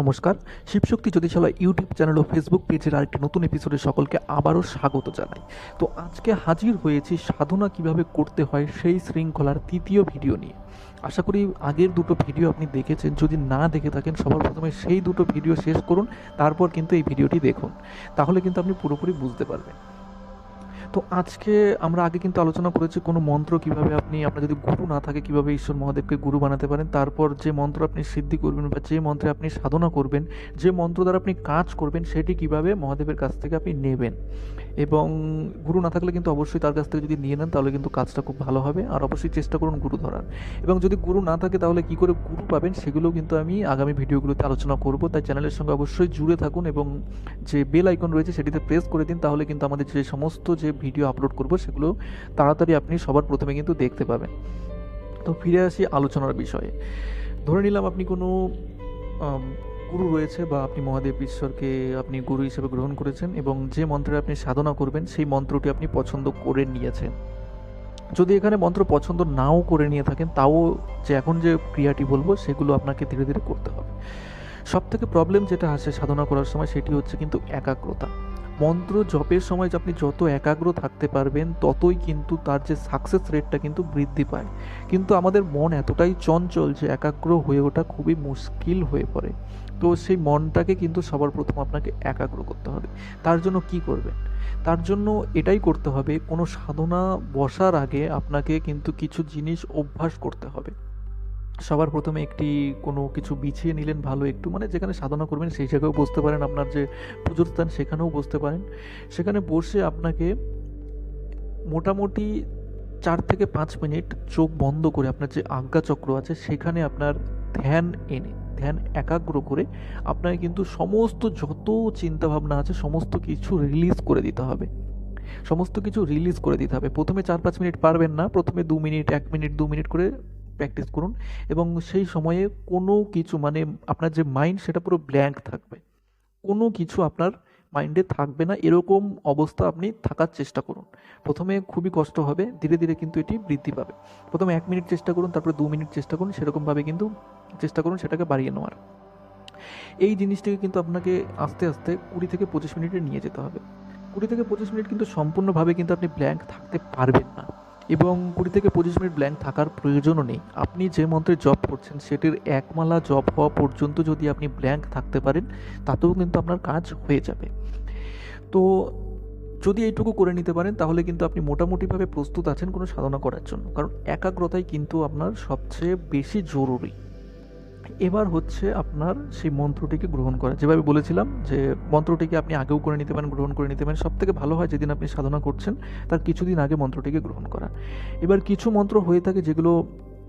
নমস্কার। Shivshakti জ্যোতিষালয় YouTube channel ও Facebook পেজের আরেকটি নতুন এপিসোডে সকলকে আবারও স্বাগত জানাই। তো আজকে হাজির হয়েছি সাধনা কীভাবে করতে হয় সেই শৃঙ্খলার তৃতীয় ভিডিও নিয়ে। আশা করি আগের দুটো ভিডিও আপনি দেখেছেন, যদি না দেখে থাকেন সবার প্রথমে সেই দুটো ভিডিও শেষ করুন, তারপর কিন্তু এই ভিডিওটি দেখুন। তাহলে কিন্তু আপনি পুরোপুরি বুঝতে পারবেন। তো আজকে আমরা আগে কিন্তু আলোচনা করেছি কোনো মন্ত্র কীভাবে আপনি, আপনার যদি গুরু না থাকে কীভাবে ঈশ্বর মহাদেবকে গুরু বানাতে পারেন, তারপর যে মন্ত্র আপনি সিদ্ধি করবেন বা যে মন্ত্রে আপনি সাধনা করবেন, যে মন্ত্র দ্বারা আপনি কাজ করবেন, সেটি কীভাবে মহাদেবের কাছ থেকে আপনি নেবেন। এবং গুরু না থাকলে কিন্তু অবশ্যই তার কাছ থেকে যদি নিয়ে নেন, তাহলে কিন্তু কাজটা খুব ভালো হবে। আর অবশ্যই চেষ্টা করুন গুরু ধরার। এবং যদি গুরু না থাকে, তাহলে কি করে গুরু পাবেন সেগুলো কিন্তু আমি আগামী ভিডিওগুলোতে আলোচনা করব। তাই চ্যানেলের সঙ্গে অবশ্যই জুড়ে থাকুন এবং যে বেল আইকন রয়েছে, সেটিতে প্রেস করে দিন, তাহলে কিন্তু আমাদের যে সমস্ত যে ভিডিও আপলোড করব, সেগুলো তাড়াতাড়ি আপনি সবার প্রথমে কিন্তু দেখতে পাবেন। তো ফিরে আসি আলোচনার বিষয়ে। ধরে নিলাম আপনি কোনো গুরু রয়েছে বা আপনি মহাদেব ঈশ্বরকে আপনি গুরু হিসেবে গ্রহণ করেছেন এবং যে মন্ত্রে আপনি সাধনা করবেন, সেই মন্ত্রটি আপনি পছন্দ করে নিয়েছেন। যদি এখানে মন্ত্র পছন্দ নাও করে নিয়ে থাকেন, তাও যে এখন যে ক্রিয়াটি বলব, সেগুলো আপনাকে ধীরে ধীরে করতে হবে। সব থেকে প্রবলেম যেটা আসে সাধনা করার সময়, সেটি হচ্ছে কিন্তু একাগ্রতা। মন্ত্র জপের সময় আপনি যত একাগ্র থাকতে পারবেন, ততই কিন্তু তার যে সাকসেস রেটটা কিন্তু বৃদ্ধি পায়। কিন্তু আমাদের মন এতটাই চঞ্চল যে একাগ্র হয়ে ওঠা খুবই মুশকিল হয়ে পড়ে। তো সেই মনটাকে কিন্তু সবার প্রথম আপনাকে একাগ্র করতে হবে। তার জন্য কি করবেন? তার জন্য এটাই করতে হবে, কোনো সাধনা বসার আগে আপনাকে কিন্তু কিছু জিনিস অভ্যাস করতে হবে। সবার প্রথমে একটি কোনো কিছু বিছিয়ে নিলেন, ভালো একটু মানে যেখানে সাধনা করবেন সেই জায়গায়ও বসতে পারেন, আপনার যে পুজোর স্থান সেখানেও বসতে পারেন। সেখানে বসে আপনাকে মোটামুটি চার থেকে পাঁচ মিনিট চোখ বন্ধ করে আপনার যে আজ্ঞাচক্র আছে সেখানে আপনার ধ্যান এনে, ধ্যান একাগ্র করে আপনাকে কিন্তু সমস্ত যত চিন্তাভাবনা আছে সমস্ত কিছু রিলিজ করে দিতে হবে। সমস্ত কিছু রিলিজ করে দিতে হবে। প্রথমে চার পাঁচ মিনিট পারবেন না, প্রথমে দু মিনিট, এক মিনিট, দু মিনিট করে প্র্যাকটিস করুন এবং সেই সময়ে কোনো কিছু মানে আপনার যে মাইন্ড সেটা পুরো ব্ল্যাঙ্ক থাকবে। কোনো কিছু আপনার মাইন্ডে থাকবে না, এরকম অবস্থা আপনি থাকার চেষ্টা করুন। প্রথমে খুবই কষ্ট হবে, ধীরে ধীরে কিন্তু এটি বৃদ্ধি পাবে। প্রথমে এক মিনিট চেষ্টা করুন, তারপরে দু মিনিট চেষ্টা করুন, সেরকমভাবে কিন্তু চেষ্টা করুন সেটাকে বাড়িয়ে নেওয়ার। এই জিনিসটাকে কিন্তু আপনাকে আস্তে আস্তে কুড়ি থেকে পঁচিশ মিনিটে নিয়ে যেতে হবে। কুড়ি থেকে পঁচিশ মিনিট কিন্তু সম্পূর্ণভাবে কিন্তু আপনি ব্ল্যাঙ্ক থাকতে পারবেন না। এবং কুড়ি থেকে পঁচিশ মিনিট ব্ল্যাঙ্ক থাকার প্রয়োজনও নেই। আপনি যে মন্ত্রে জব করছেন, সেটির একমালা জব হওয়া পর্যন্ত যদি আপনি ব্ল্যাঙ্ক থাকতে পারেন, তাতেও কিন্তু আপনার কাজ হয়ে যাবে। তো যদি এইটুকু করে নিতে পারেন, তাহলে কিন্তু আপনি মোটামুটিভাবে প্রস্তুত আছেন কোনো সাধনা করার জন্য। কারণ একাগ্রতাই কিন্তু আপনার সবচেয়ে বেশি জরুরি। এবার হচ্ছে আপনার সেই মন্ত্রটিকে গ্রহণ করা। যেভাবে বলেছিলাম যে মন্ত্রটিকে আপনি আগেও করে নিতে পারেন, গ্রহণ করে নিতে পারেন। সব থেকে ভালো হয় যেদিন আপনি সাধনা করছেন, তার কিছুদিন আগে মন্ত্রটিকে গ্রহণ করা। এবার কিছু মন্ত্র হয়ে থাকে যেগুলো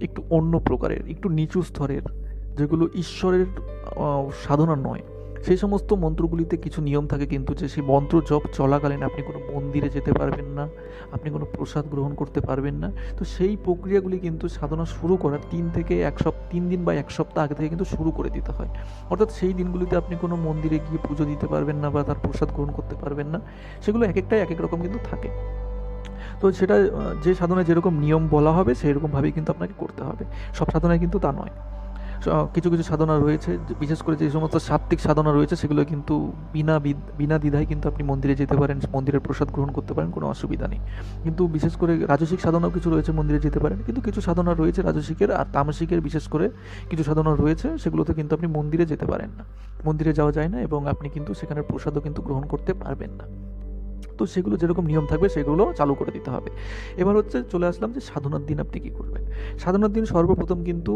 একটু অন্য প্রকারের, একটু নিচু স্তরের, যেগুলো ঈশ্বরের সাধনা নয়। সেই সমস্ত মন্ত্রগুলিতে কিছু নিয়ম থাকে কিন্তু যে সেই মন্ত্র জপ চলাকালীন আপনি কোনো মন্দিরে যেতে পারবেন না, আপনি কোনো প্রসাদ গ্রহণ করতে পারবেন না। তো সেই প্রক্রিয়াগুলি কিন্তু সাধনা শুরু করার তিন থেকে এক সপ্তাহ তিন দিন বা এক সপ্তাহ আগে থেকে কিন্তু শুরু করে দিতে হয়। অর্থাৎ সেই দিনগুলিতে আপনি কোনো মন্দিরে গিয়ে পুজো দিতে পারবেন না বা তার প্রসাদ গ্রহণ করতে পারবেন না, সেগুলো এক একটাই এক এক রকম কিন্তু থাকে। তো সেটা যে সাধনায় যেরকম নিয়ম বলা হবে সেই রকমভাবেই কিন্তু আপনাকে করতে হবে। সব সাধনায় কিন্তু তা নয়। কিছু কিছু সাধনা রয়েছে বিশেষ করে যে সমস্ত সাত্ত্বিক সাধনা রয়েছে, সেগুলো কিন্তু বিনা বিনা দ্বিধায় কিন্তু আপনি মন্দিরে যেতে পারেন, মন্দিরের প্রসাদ গ্রহণ করতে পারেন, কোনো অসুবিধা নেই। কিন্তু বিশেষ করে রাজসিক সাধনাও কিছু রয়েছে মন্দিরে যেতে পারেন, কিন্তু কিছু সাধনা রয়েছে রাজসিকের আর তামসিকের বিশেষ করে কিছু সাধনা রয়েছে, সেগুলোতে কিন্তু আপনি মন্দিরে যেতে পারেন না। মন্দিরে যাওয়া যায় না এবং আপনি কিন্তু সেখানে প্রসাদও কিন্তু গ্রহণ করতে পারবেন না। তো সেগুলো যেরকম নিয়ম থাকবে, সেগুলো চালু করে দিতে হবে। এবার হচ্ছে চলে আসলাম যে সাধনার দিন আপনি কী করবেন? সাধনার দিন সর্বপ্রথম কিন্তু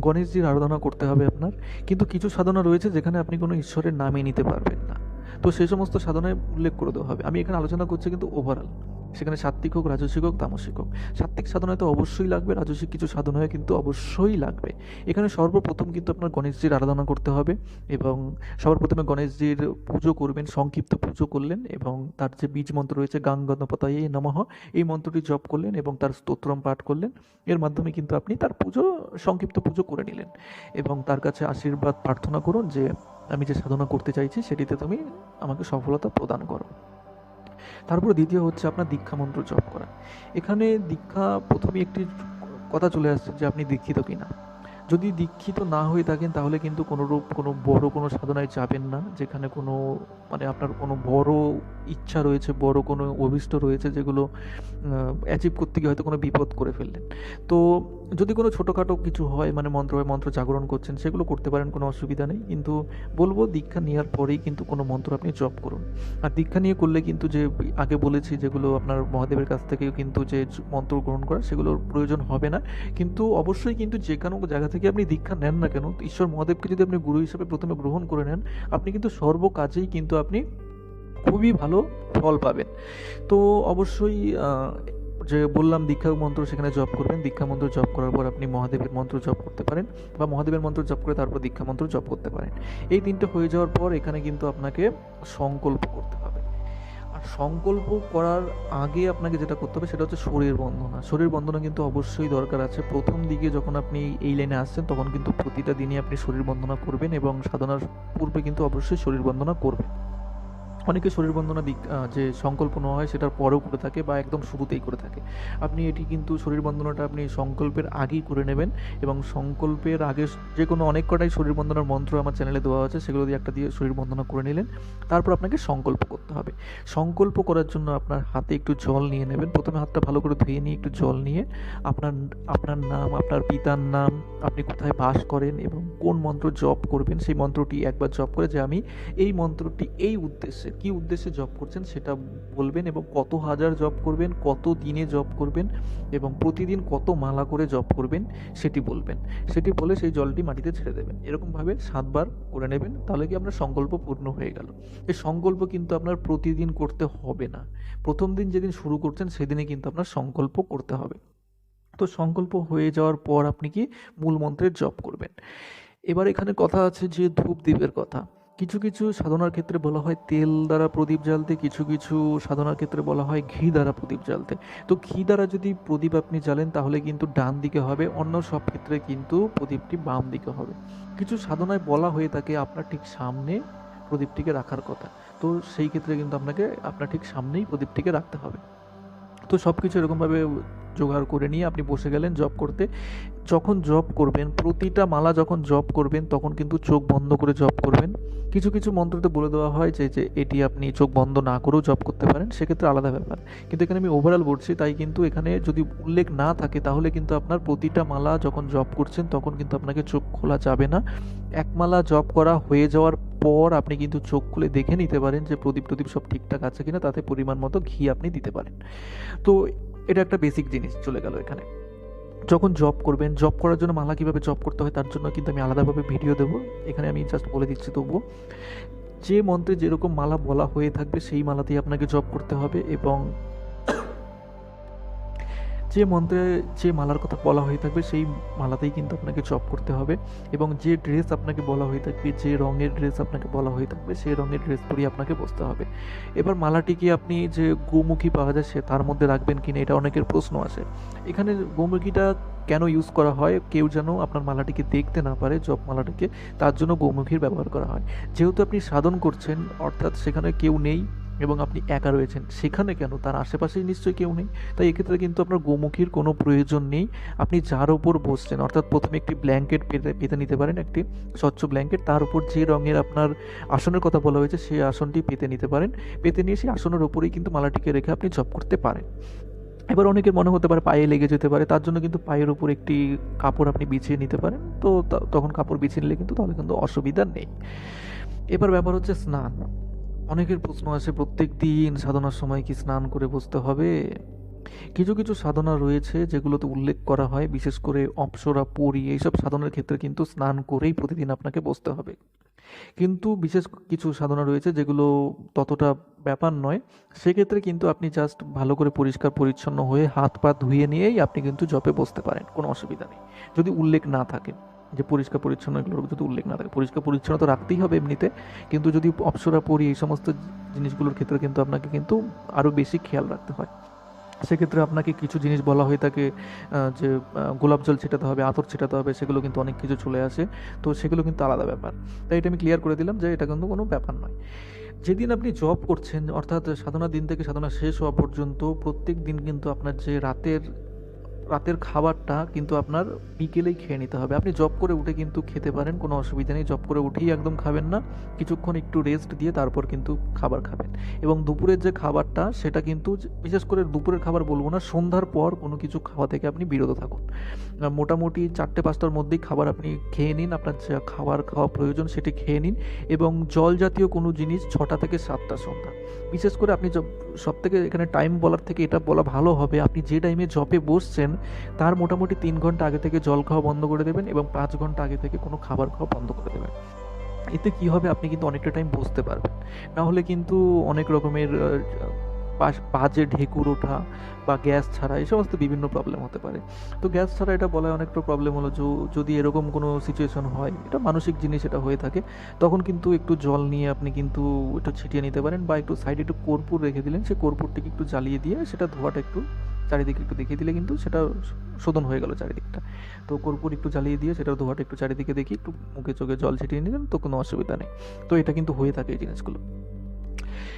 গণেশজির আরাধনা করতে হবে আপনার। কিন্তু কিছু সাধনা রয়েছে যেখানে আপনি কোনো ঈশ্বরের নামই নিতে পারবেন না। তো সেই সমস্ত সাধনায় উল্লেখ করে দেওয়া হবে। আমি এখানে আলোচনা করছি কিন্তু ওভারঅল সেখানে সাত্ত্বিক হোক রাজসিক হোক তামসিক হোক সাত্ত্বিক সাধনায় তো অবশ্যই লাগবে রাজসিক কিছু সাধনায় কিন্তু অবশ্যই লাগবে। এখানে সর্বপ্রথম কিন্তু আপনার গণেশজির আরাধনা করতে হবে এবং সবার প্রথমে গণেশজির পুজো করবেন, সংক্ষিপ্ত পুজো করলেন এবং তার যে বীজ মন্ত্র রয়েছে গাং গণপতায় নমঃ, এই মন্ত্রটি জপ করলেন এবং তার স্তোত্রম পাঠ করলেন। এর মাধ্যমে কিন্তু আপনি তার পুজো, সংক্ষিপ্ত পুজো করে নিলেন এবং তার কাছে আশীর্বাদ প্রার্থনা করুন যে, আমি যে সাধনা করতে চাইছি, সেটিতে তুমি আমাকে সফলতা প্রদান করো। তারপর দ্বিতীয় হচ্ছে আপনার দীক্ষা মন্ত্র জপ করা। এখানে দীক্ষা প্রথমে একটি কথা চলে আসছে যে আপনি দীক্ষিত কিনা। যদি দীক্ষিত না হয়ে থাকেন তাহলে কিন্তু কোনোরূপ কোনো বড় কোনো সাধনায় যাবেন না, যেখানে কোনো মানে আপনার কোনো বড় ইচ্ছা রয়েছে, বড় কোনো অভিষ্ট রয়েছে যেগুলো অ্যাচিভ করতে গিয়ে হয়তো কোনো বিপদ করে ফেললেন। তো যদি কোনো ছোটোখাটো কিছু হয় মানে মন্ত্র হয়, মন্ত্র জাগরণ করছেন, সেগুলো করতে পারেন, কোনো অসুবিধা নেই। কিন্তু বলব, দীক্ষা নেওয়ার পরেই কিন্তু কোনো মন্ত্র আপনি জপ করুন। আর দীক্ষা নিয়ে করলে কিন্তু যে আগে বলেছি যেগুলো আপনার মহাদেবের কাছ থেকেও কিন্তু যে মন্ত্র গ্রহণ করা, সেগুলোর প্রয়োজন হবে না। কিন্তু অবশ্যই কিন্তু যে কোনো জায়গা থেকে আপনি দীক্ষা নেন না কেন, ঈশ্বর মহাদেবকে যদি আপনি গুরু হিসেবে প্রথমে গ্রহণ করে নেন, আপনি কিন্তু সর্ব কাজেই কিন্তু আপনি খুবই ভালো ফল পাবেন। তো অবশ্যই যে বললাম দীক্ষা মন্ত্র সেখানে জপ করবেন। দীক্ষা মন্ত্র জপ করার পর আপনি মহাদেবের মন্ত্র জপ করতে পারেন বা মহাদেবের মন্ত্র জপ করে তারপর দীক্ষা মন্ত্র জপ করতে পারেন। এই তিনটে হয়ে যাওয়ার পর এখানে কিন্তু আপনাকে সংকল্প করতে হবে। আর সংকল্প করার আগে আপনাকে যেটা করতে হবে সেটা হচ্ছে শরীর বন্ধনা শরীর বন্ধনা কিন্তু অবশ্যই দরকার আছে। প্রথম দিকে যখন আপনি এই লাইনে আসছেন তখন কিন্তু প্রতিটা দিনই আপনি শরীর বন্ধনা করবেন এবং সাধনার পূর্বে কিন্তু অবশ্যই শরীর বন্ধনা করবেন। অনেকে শরীর বন্দনা দিক যে সংকল্প নেওয়া হয় সেটার পরেও করে থাকে বা একদম শুরুতেই করে থাকে। আপনি এটি কিন্তু শরীর বন্দনাটা আপনি সংকল্পের আগেই করে নেবেন এবং সংকল্পের আগে যে কোনো অনেক কটাই শরীর বন্দনার মন্ত্র আমার চ্যানেলে দেওয়া আছে, সেগুলো দিয়ে একটা দিয়ে শরীর বন্দনা করে নিলেন। তারপর আপনাকে সংকল্প করতে হবে। সংকল্প করার জন্য আপনার হাতে একটু জল নিয়ে নেবেন। প্রথমে হাতটা ভালো করে ধুয়ে নিয়ে একটু জল নিয়ে আপনার আপনার নাম, আপনার পিতার নাম, আপনি কোথায় বাস করেন এবং কোন মন্ত্র জপ করবেন, সেই মন্ত্রটি একবার জপ করে যে আমি এই মন্ত্রটি এই উদ্দেশ্যে কি উদ্দেশ্যে জব করছেন সেটা বলবেন এবং কত হাজার জব করবেন, কত দিনে জব করবেন এবং প্রতিদিন কত মালা করে জব করবেন সেটি বলবেন। সেটি বলে সেই জলটি মাটিতে ছেড়ে দেবেন। এরকমভাবে সাতবার করে নেবেন, তাহলে কি আপনার সংকল্প পূর্ণ হয়ে গেল। এই সংকল্প কিন্তু আপনার প্রতিদিন করতে হবে না। প্রথম দিন যেদিন শুরু করছেন সেদিনে কিন্তু আপনার সংকল্প করতে হবে। তো সংকল্প হয়ে যাওয়ার পর আপনি কি মূল মন্ত্রের জপ করবেন। এবার এখানে কথা আছে যে ধূপ দ্বীপের কথা। কিছু কিছু সাধনার ক্ষেত্রে বলা হয় তেল দ্বারা প্রদীপ জ্বালতে, কিছু কিছু সাধনার ক্ষেত্রে বলা হয় ঘি দ্বারা প্রদীপ জ্বালতে। তো ঘি দ্বারা যদি প্রদীপ আপনি জ্বালেন, তাহলে কিন্তু ডান দিকে হবে, অন্য সব ক্ষেত্রে কিন্তু প্রদীপটি বাম দিকে হবে। কিছু সাধনায় বলা হয়ে থাকে আপনার ঠিক সামনে প্রদীপটিকে রাখার কথা। তো সেই ক্ষেত্রে কিন্তু আপনাকে, আপনার ঠিক সামনেই প্রদীপটিকে রাখতে হবে। তো সব কিছু এরকমভাবে জোগাড় করে নিয়ে আপনি বসে গেলেন জব করতে। যখন জব করবেন, প্রতিটা মালা যখন জব করবেন, তখন কিন্তু চোখ বন্ধ করে জব করবেন। কিছু কিছু মন্ত্রতে বলে দেওয়া হয় যে যে, এটি আপনি চোখ বন্ধ না করেও জব করতে পারেন, সেক্ষেত্রে আলাদা ব্যাপার। কিন্তু এখানে আমি ওভারঅল বলছি, তাই কিন্তু এখানে যদি উল্লেখ না থাকে, তাহলে কিন্তু আপনার প্রতিটা মালা যখন জব করছেন, তখন কিন্তু আপনাকে চোখ খোলা যাবে না। এক মালা জব করা হয়ে যাওয়ার পর আপনি কিন্তু চোখ খুলে দেখে নিতে পারেন যে প্রদীপ প্রদীপ সব ঠিকঠাক আছে কিনা, তাতে পরিমাণ মতো ঘি আপনি দিতে পারেন। তো এটা একটা বেসিক জিনিস চলে গেল এখানে। যখন জব করবেন জব করার জন্য মালা কীভাবে জব করতে হয় তার জন্য কিন্তু আমি আলাদাভাবে ভিডিও দেবো। এখানে আমি জাস্ট বলে দিচ্ছি তবুও। যে মন্ত্রে যেরকম মালা বলা হয়ে থাকবে, সেই মালাতেই আপনাকে জব করতে হবে এবং যে মন্ত্রে যে মালার কথা বলা হয়ে থাকবে, সেই মালাতেই কিন্তু আপনাকে জব করতে হবে এবং যে ড্রেস আপনাকে বলা হয়ে থাকবে, যে রঙের ড্রেস আপনাকে বলা হয়ে থাকবে, সেই রঙের ড্রেস পরিয়ে আপনাকে বসতে হবে। এবার মালাটিকে আপনি যে গোমুখী পাওয়া যায়, সে তার মধ্যে রাখবেন কিনা, এটা অনেকের প্রশ্ন আছে এখানে গোমুখীটা কেন ইউজ করা হয়? কেউ যেন আপনার মালাটিকে দেখতে না পারে জপ মালাটিকে, তার জন্য গোমুখীর ব্যবহার করা হয়। যেহেতু আপনি সাধন করছেন, অর্থাৎ সেখানে কেউ নেই এবং আপনি একা রয়েছেন, সেখানে কেন? তার আশেপাশেই নিশ্চয়ই কেউ নেই। তাই এক্ষেত্রে কিন্তু আপনার গোমুখীর কোনো প্রয়োজন নেই। আপনি যার ওপর বসছেন, অর্থাৎ প্রথমে একটি ব্ল্যাঙ্কেট পেতে পেতে নিতে পারেন, একটি স্বচ্ছ ব্ল্যাঙ্কেট তার উপর যে রঙের আপনার আসনের কথা বলা হয়েছে, সেই আসনটি পেতে নিতে পারেন। পেতে নিয়ে সেই আসনের ওপরেই কিন্তু মালাটিকে রেখে আপনি জপ করতে পারেন। এবার অনেকের মনে হতে পারে পায়ে লেগে যেতে পারে, তার জন্য কিন্তু পায়ের উপর একটি কাপড় আপনি বিছিয়ে নিতে পারেন। তো, তখন কাপড় বিছিয়ে নিলে কিন্তু তাহলে কিন্তু অসুবিধা নেই। এবার ব্যাপার হচ্ছে স্নান। অনেকের প্রশ্ন আছে, প্রত্যেক দিন সাধনার সময় কি স্নান করে বসতে হবে? কিছু কিছু সাধনা রয়েছে যেগুলোতে উল্লেখ করা হয়, বিশেষ করে অপসরা, পরি এইসব সাধনার ক্ষেত্রে কিন্তু স্নান করেই প্রতিদিন আপনাকে বসতে হবে। কিন্তু বিশেষ কিছু সাধনা রয়েছে যেগুলো ততটা ব্যাপার নয়। সেক্ষেত্রে কিন্তু আপনি জাস্ট ভালো করে পরিষ্কার, পরিচ্ছন্ন হয়ে হাত পা ধুয়ে নিয়েই আপনি কিন্তু জপে বসতে পারেন, কোনো অসুবিধা নেই। যদি উল্লেখ না থাকে। যে পরিষ্কার পরিচ্ছন্ন এগুলোর যদি উল্লেখ না থাকে। পরিষ্কার পরিচ্ছন্ন তো রাখতেই হবে এমনিতে, কিন্তু যদি অপসরা পরি, এই সমস্ত জিনিসগুলোর ক্ষেত্রে কিন্তু আপনাকে কিন্তু আরও বেশি খেয়াল রাখতে হয়। সেক্ষেত্রে আপনাকে কিছু জিনিস বলা হয়ে থাকে যে গোলাপ জল ছেটাতে হবে, আতর ছেটাতে হবে, সেগুলো কিন্তু অনেক কিছু চলে আসে। তো সেগুলো কিন্তু আলাদা ব্যাপার। তাই এটা আমি ক্লিয়ার করে দিলাম যে এটা কিন্তু কোনো ব্যাপার নয়। যেদিন আপনি জব করছেন, অর্থাৎ সাধনা দিন থেকে সাধনা শেষ হওয়া পর্যন্ত প্রত্যেক দিন কিন্তু আপনার যে রাতের রাতের খাবারটা কিন্তু আপনার বিকেলেই খেয়ে নিতে হবে। আপনি জব করে উঠে কিন্তু খেতে পারেন, কোনো অসুবিধা নেই। জব করে উঠেই একদম খাবেন না। কিছুক্ষণ একটু রেস্ট দিয়ে তারপর কিন্তু খাবার খাবেন। এবং দুপুরের যে খাবারটা, সেটা কিন্তু বিশেষ করে দুপুরের খাবার বলব না, সন্ধ্যার পর কোনো কিছু খাওয়া থেকে আপনি বিরত থাকুন। মোটামুটি চারটে, পাঁচটার মধ্যেই খাবার আপনি খেয়ে নিন। আপনার যা খাবার খাওয়া প্রয়োজন, সেটি খেয়ে নিন। এবং জল জাতীয় কোনো জিনিস ছটা থেকে সাতটা সন্ধ্যা। বিশেষ করে আপনি সব থেকে এখানে টাইম বলার থেকে এটা বলা ভালো হবে, আপনি যে টাইমে জবে বসছেন তার মোটামুটি তিন ঘণ্টা আগে থেকে জল খাওয়া বন্ধ করে দেবেন এবং পাঁচ ঘণ্টা আগে থেকে কোনো খাবার খাওয়া বন্ধ করে দেবেন। এতে কি হবে? আপনি কিন্তু অনেকটা টাইম বসতে পারবেন। না হলে কিন্তু অনেক রকমের বাজে ঢেকুর ওঠা বা গ্যাস ছাড়া এই সমস্ত বিভিন্ন প্রবলেম হতে পারে। তো গ্যাস ছাড়া এটা বলা অনেকটা প্রবলেম হলো। যদি এরকম কোনো সিচুয়েশন হয়, এটা মানসিক জিনিস, এটা হয়ে থাকে, তখন কিন্তু একটু জল নিয়ে আপনি কিন্তু এটা ছিটিয়ে নিতে পারেন বা একটু সাইডে একটু কর্পূর রেখে দিলেন সেই কর্পূরটিকে একটু জ্বালিয়ে দিয়ে সেটা ধোয়াটা একটু চারিদিকে একটু দেখিয়ে দিলে কিন্তু সেটা শোধন হয়ে গেল চারিদিকটা। তো কর্পূর একটু জ্বালিয়ে দিয়ে সেটা ধোয়াটা একটু চারিদিকে দেখি, একটু মুখে চোখে জল ছিটিয়ে নিলেন, তো কোনো অসুবিধা নেই। তো এটা কিন্তু হয়ে থাকে এই জিনিসগুলো।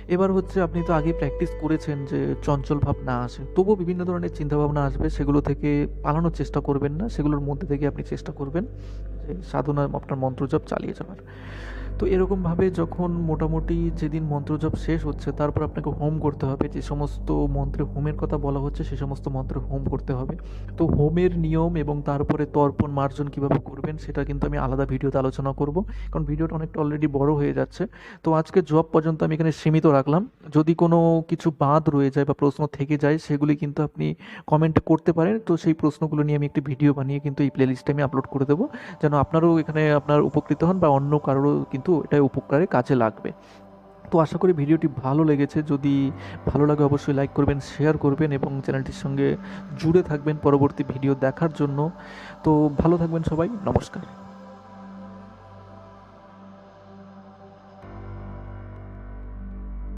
এবার হচ্ছে আপনি তো আগে প্র্যাকটিস করেছেন যে চঞ্চল ভাব না আসে। তবুও বিভিন্ন ধরনের চিন্তাভাবনা আসবে, সেগুলো থেকে পালানোর চেষ্টা করবেন না, সেগুলোর মধ্যে থেকে আপনি চেষ্টা করবেন যে সাধনা আপনার মন্ত্রজপ চালিয়ে যাওয়ার। তো এরকমভাবে যখন মোটামুটি যেদিন মন্ত্রজপ শেষ হচ্ছে, তারপর আপনাকে হোম করতে হবে, যে সমস্ত মন্ত্রে হোমের কথা বলা হচ্ছে, সে সমস্ত মন্ত্রে হোম করতে হবে। তো হোমের নিয়ম এবং তারপরে তর্পণ, মার্জন কীভাবে করবেন, সেটা কিন্তু আমি আলাদা ভিডিওতে আলোচনা করব, কারণ ভিডিওটা অনেকটা অলরেডি বড় হয়ে যাচ্ছে। তো আজকে জব পর্যন্ত আমি এখানে সীমিত রাখলাম। যদি কোনো কিছু বাদ রয়ে যায় বা প্রশ্ন থেকে যায়, সেগুলি কিন্তু আপনি কমেন্টে করতে পারেন। তো সেই প্রশ্নগুলো নিয়ে আমি একটি ভিডিও বানিয়ে কিন্তু এই প্লেলিস্টে আমি আপলোড করে দেবো, যেন আপনারও এখানে আপনার উপকৃত হন বা অন্য কারোরও কিন্তু এটা উপকারে কাজে লাগবে। তো আশা করি ভিডিওটি ভালো লেগেছে। যদি ভালো লাগে অবশ্যই লাইক করবেন, শেয়ার করবেন এবং চ্যানেলটির সঙ্গে জুড়ে থাকবেন পরবর্তী ভিডিও দেখার জন্য। তো ভালো থাকবেন সবাই, নমস্কার।